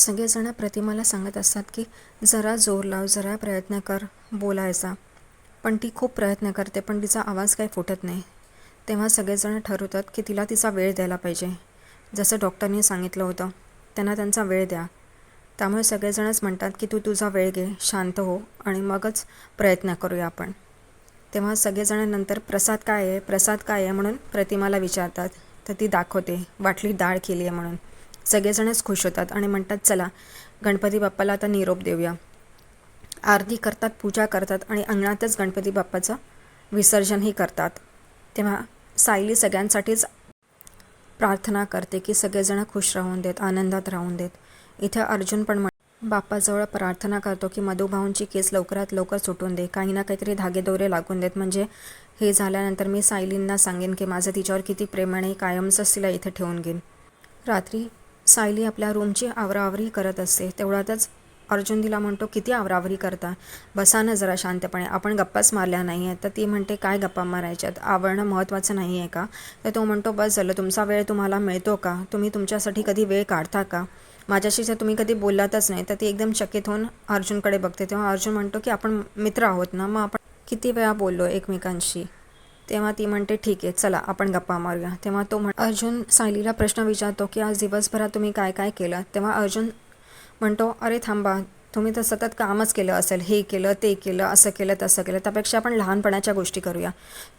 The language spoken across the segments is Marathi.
सगळेजण प्रतिमाला सांगत असतात की जरा जोर लाव जरा प्रयत्न कर बोलायचा. पण ती खूप प्रयत्न करते पण तिचा आवाज काही फुटत नाही. तेव्हा सगळेजण ठरवतात की तिला तिचा वेळ द्यायला पाहिजे. जसं डॉक्टरनी सांगितलं होतं त्यांना त्यांचा वेळ द्या. त्यामुळे सगळेजणच म्हणतात की तू तुझा वेळ घे शांत हो आणि मगच प्रयत्न करूया आपण. तेव्हा सगळेजण नंतर प्रसाद काय आहे? प्रसाद काय आहे? म्हणून प्रतिमाला विचारतात. तर ती दाखवते वाटली डाळ केली आहे म्हणून. सगळेजणच खुश होतात आणि म्हणतात चला गणपती बाप्पाला आता निरोप देऊया. आरती करतात पूजा करतात आणि अंगणातच गणपती बाप्पाचं विसर्जनही करतात. तेव्हा सायली सगळ्यांसाठीच प्रार्थना करते की सगळेजण खुश राहून देत आनंदात राहून देत. इथे अर्जुन पण बाप्पाजवळ प्रार्थना करतो की मधुभाऊंची केस लवकरात लवकर सुटून दे. काही ना काहीतरी धागेदोरे लागून देत. म्हणजे हे झाल्यानंतर मी सायलींना सांगेन की माझं तिच्यावर किती प्रेम आहे कायमचंच तिला इथे ठेवून घेईन. रात्री सायली आपल्या रूमची आवराआवरी करत असते. तेवढ्यातच अर्जुन तिला म्हणतो किती आवरावरी करता? बसा ना जरा शांतपणे. आपण गप्पाच मारल्या नाही आहेत तर ती म्हणते काय गप्पा मारायच्यात? आवरणं महत्त्वाचं नाही आहे का? तर तो म्हणतो बस झालं. तुमचा वेळ तुम्हाला मिळतो का? तुम्ही तुमच्यासाठी कधी वेळ काढता का? माझ्याशी जर तुम्ही कधी बोललातच नाही तर ती एकदम चकित होऊन अर्जुनकडे बघते. तेव्हा अर्जुन म्हणतो की आपण मित्र आहोत ना मग आपण किती वेळा बोललो एकमेकांशी? तेव्हा ती म्हणते ठीक आहे चला आपण गप्पा मारूया. तेव्हा तो म्हण अर्जुन सायलीला प्रश्न विचारतो की आज दिवसभरात तुम्ही काय काय केलं? तेव्हा अर्जुन म्हणतो अरे थांबा तुम्ही तर सतत कामच केलं असेल हे केलं ते केलं असं केलं तसं केलं त्यापेक्षा आपण लहानपणाच्या गोष्टी करूया.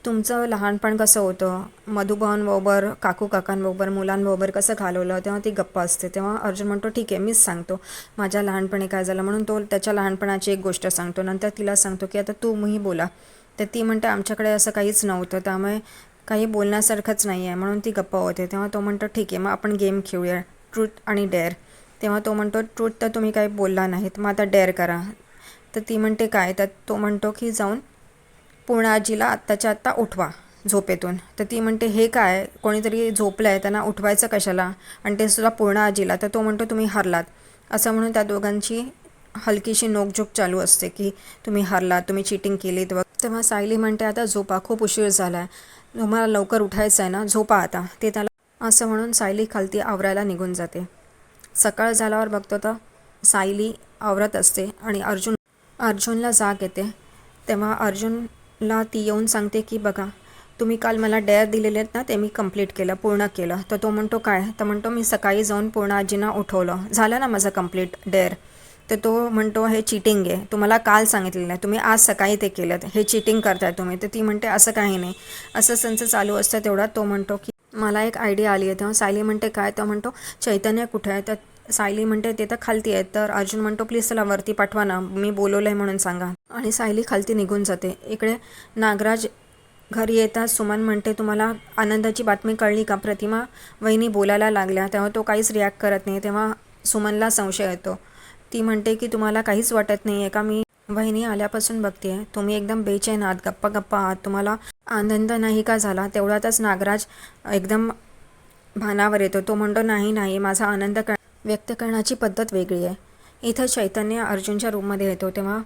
तुमचं लहानपण कसं होतं? मधुभावांबरोबर काकू काकांबरोबर मुलांबरोबर कसं घालवलं? तेव्हा ती गप्पा असते. तेव्हा अर्जुन म्हणतो ठीक आहे मीच सांगतो. माझ्या लहानपणी काय झालं? म्हणून तो त्याच्या लहानपणाची एक गोष्ट सांगतो. नंतर तिला सांगतो की आता तू मी बोला. तर ती म्हणते आमच्याकडे असं काहीच नव्हतं. त्यामुळे काही बोलण्यासारखंच नाही आहे. म्हणून ती गप्पा होते. तेव्हा तो म्हणतो ठीक आहे मग आपण गेम खेळूया. ट्रूथ आणि डेअर. तेव्हा तो म्हणतो ट्रूथ तर तुम्ही काही बोलला नाहीत. मग आता डेअर करा. तर ती म्हणते काय? तर तो म्हणतो की जाऊन पूर्ण आजीला आत्ताच्या आत्ता उठवा झोपेतून. तर ती म्हणते हे काय? कोणीतरी झोपलं आहे त्यांना उठवायचं कशाला? आणि ते सुद्धा पूर्ण आजीला. तर तो म्हणतो तुम्ही हरलात. असं म्हणून त्या दोघांची हलकीशी नोकझोक चालू असते की तुम्ही हरलात तुम्ही चिटिंग केलीत व तेव्हा सायली म्हणते आता झोपा खूप उशीर झाला आहे तुम्हाला लवकर उठायचं आहे ना? झोपा आता. ते त्याला असं म्हणून सायली खालती आवरायला निघून जाते. सकाळ झाल्यावर बघतो तर सायली आवरत असते आणि अर्जुन अर्जुनला जाग येते. तेव्हा अर्जुनला ती येऊन सांगते की बघा तुम्ही काल मला डेअर दिलेले आहेत ना ते मी कंप्लीट केलं पूर्ण केलं. तर तो म्हणतो काय? तर म्हणतो मी सकाळी जाऊन पूर्ण आजींना उठवलं. झालं ना माझं कंप्लीट डेअर तर तो म्हणतो हे चिटिंग आहे. तुम्हाला काल सांगितलेलं आहे तुम्ही आज सकाळी ते केलं हे चिटिंग करताय तुम्ही. तर ती म्हणते असं काही नाही. असं त्यांचं चालू असतं तेवढा. तो म्हणतो की मला एक आयडिया आली आहे. तेव्हा सायली म्हणते काय? तर म्हणतो चैतन्य कुठे आहे? तर सायली म्हणते ते तर खालती आहे तर अर्जुन म्हणतो प्लीज त्याला वरती पाठवा ना. मी बोलवलं आहे म्हणून सांगा. आणि सायली खालती निघून जाते. इकडे नागराज घरी येता सुमन म्हणते तुम्हाला आनंदाची बातमी कळली का? प्रतिमा वहिनी बोलायला लागल्या. तेव्हा तो काहीच रिॲक्ट करत नाही. तेव्हा सुमनला संशय येतो. ती म्हणते की तुम्हाला काहीच वाटत नाही आहे का? मी वहिनी आल्यापासून बघते. तुम्ही एकदम बेचैन आहात गप्पा गप्पा आहात. तुम्हाला आनंद नाही का झाला? तेवढ्यातच नागराज एकदम भानावर येतो. तो म्हणतो नाही नाही माझा आनंद कर व्यक्त करण्याची पद्धत वेगळी आहे. इथं चैतन्य अर्जुनच्या रूममध्ये येतो. तेव्हा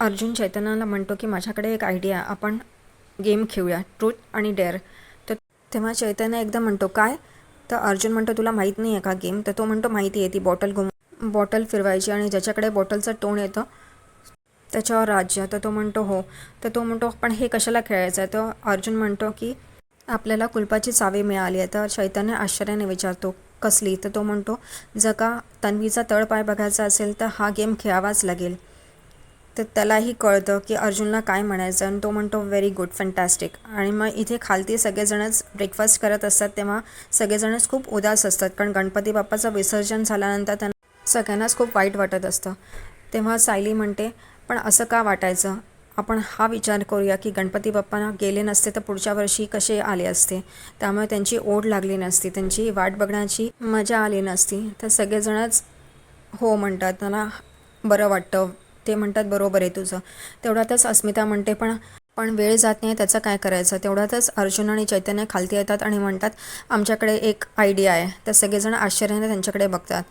अर्जुन चैतन्याला म्हणतो की माझ्याकडे एक आयडिया आपण गेम खेळूया. ट्रूथ आणि डेअर तर तेव्हा चैतन्य एकदम म्हणतो काय? तर अर्जुन म्हणतो तुला माहीत नाही आहे का गेम तर तो म्हणतो माहिती आहे. ती बॉटल घुम बॉटल फिरवायची आणि ज्याच्याकडे बॉटलचं टोन येतं त्याच्यावर राज्य. तर तो म्हणतो हो. तर तो म्हणतो पण हे कशाला खेळायचं आहे? तर अर्जुन म्हणतो की आपल्याला कुलपाची चावी मिळाली आहे. तर चैतन्य आश्चर्याने विचारतो कसली? तर तो म्हणतो जर का तन्वीचा तळपाय बघायचा असेल तर हा गेम खेळावाच लागेल. तर त्यालाही कळतं की अर्जुनला काय म्हणायचं आणि तो म्हणतो व्हेरी गुड फॅन्टॅस्टिक आणि मग इथे खालती सगळेजणच ब्रेकफास्ट करत असतात तेव्हा सगळेजणच खूप उदास असतात. कारण गणपती बाप्पाचं विसर्जन झाल्यानंतर त्यांना सगळ्यांनाच खूप वाईट वाटत असतं. तेव्हा सायली म्हणते पण असं का वाटायचं? आपण हा विचार करूया की गणपती बाप्पांना गेले नसते तर पुढच्या वर्षी कसे आले असते? त्यामुळे त्यांची ओढ लागली नसती त्यांची वाट बघण्याची मजा आली नसती. तर सगळेजणच हो म्हणतात. त्यांना बरं वाटतं. ते म्हणतात बरोबर आहे तुझं. तेवढ्यातच अस्मिता म्हणते पण पण वेळ जात नाही त्याचं काय करायचं? तेवढ्यातच अर्जुन आणि चैतन्य खालती येतात आणि म्हणतात आमच्याकडे एक आयडिया आहे. तर सगळेजण आश्चर्याने त्यांच्याकडे बघतात.